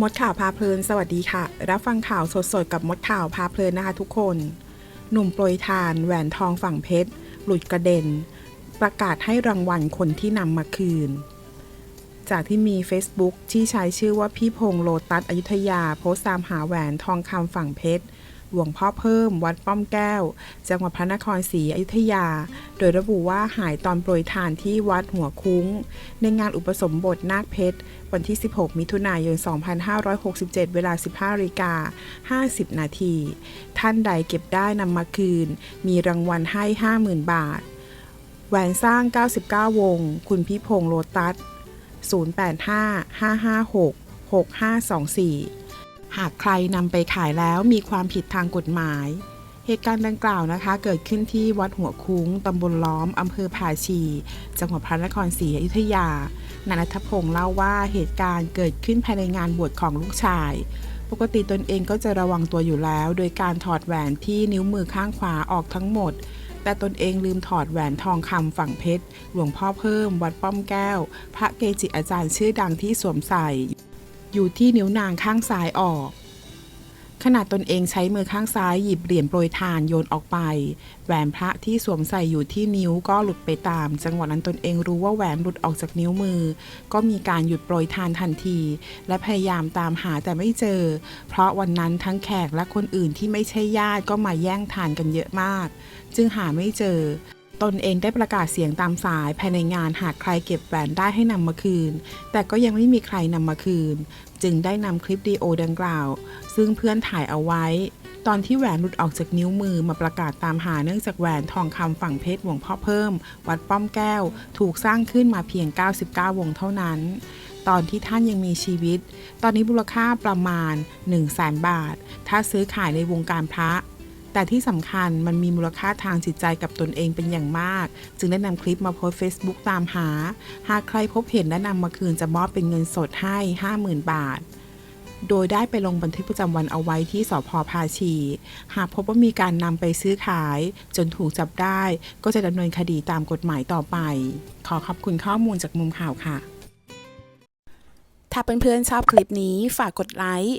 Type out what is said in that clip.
มดข่าวพาเพลิน สวัสดีค่ะ รับฟังข่าวสดๆ กับมดข่าวพาเพลินนะคะทุกคน หนุ่มโปรยทาน แหวนทองฝั่งเพชร หลุดกระเด็น ประกาศให้รางวัลคนที่นำมาคืน จากที่มี Facebook ที่ใช้ชื่อว่าพี่พงโลตัสอยุธยา โพสต์ตามหาแหวนทองคำฝั่งเพชร หลวงพ่อเพิ่ม วัดป้อมแก้ว จังหวัดพระนครศรีอยุธยา โดยระบุว่าหายตอนโปรยทานที่วัดหัวคุ้ง ในงานอุปสมบทนาคเพชร วันที่ 16 มิถุนายน 2567 เวลา 15นาฬิกา 50 นาที ท่านใดเก็บได้นำมาคืน มีรางวัลให้ 50,000 บาท แหวนสร้าง 99 วง คุณพิพงษ์โลตัส 0855566524 หากใครนำไปขายแล้วมีความผิดทางกฎหมาย เหตุการณ์ดังกล่าวนะคะ เกิดขึ้นที่วัดหัวคุ้งตำบลล้อมอำเภอผาชี จังหวัดพระนครศรีอยุธยานานัทพงศ์เล่าว่าเหตุการณ์เกิดขึ้นภายในงานบวชของลูกชาย ปกติตนเองก็จะระวังตัวอยู่แล้ว โดยการถอดแหวนที่นิ้วมือข้างขวาออกทั้งหมด แต่ตนเองลืมถอดแหวนทองคำฝั่งเพชร หลวงพ่อเพิ่ม วัดป้อมแก้ว พระเกจิอาจารย์ชื่อดังที่สวมใส่ อยู่ที่นิ้วนางข้างซ้ายออก ขณะตนเองใช้มือข้างซ้ายหยิบเหรียญโปรยทานโยนออกไป แหวนพระที่สวมใส่อยู่ที่นิ้วก็หลุดไปตาม จังหวะนั้นตนเองรู้ว่าแหวนหลุดออกจากนิ้วมือ ก็มีการหยุดโปรยทานทันที และพยายามตามหาแต่ไม่เจอ เพราะวันนั้นทั้งแขกและคนอื่นที่ไม่ใช่ญาติก็มาแย่งทานกันเยอะมาก จึงหาไม่เจอ ตนเองได้ประกาศเสียงตามสายภายในงานหากใครเก็บแหวนได้ให้นำมาคืน แต่ก็ยังไม่มีใครนำมาคืน จึงได้นำคลิปดีโอดังกล่าว ซึ่งเพื่อนถ่ายเอาไว้ ตอนที่แหวนหลุดออกจากนิ้วมือมาประกาศตามหาเนื่องจากแหวนทองคำฝั่งเพชรหลวงพ่อเพิ่ม วัดป้อมแก้ว ถูกสร้างขึ้นมาเพียง 99 วงเท่านั้น ตอนที่ท่านยังมีชีวิต ตอนนี้มูลค่าประมาณ 1 0 0 0 0แบาท ถ้าซื้อขายในวงการพระ แต่ที่สำคัญมันมีมูลค่าทางจิตใจกับตนเองเป็นอย่างมาก จึงได้นำคลิปมาโพสต์ Facebook ตามหา หากใครพบเห็นและนำมาคืนจะมอบเป็นเงินสดให้ 50,000 บาทโดยได้ไปลงบันทึกประจำวันเอาไว้ที่สพภาชี หากพบว่ามีการนำไปซื้อขาย จนถูกจับได้ ก็จะดำเนินคดีตามกฎหมายต่อไป ขอขอบคุณข้อมูลจากมุมข่าวค่ะ ถ้าเพื่อนๆชอบคลิปนี้ฝากกดไลค์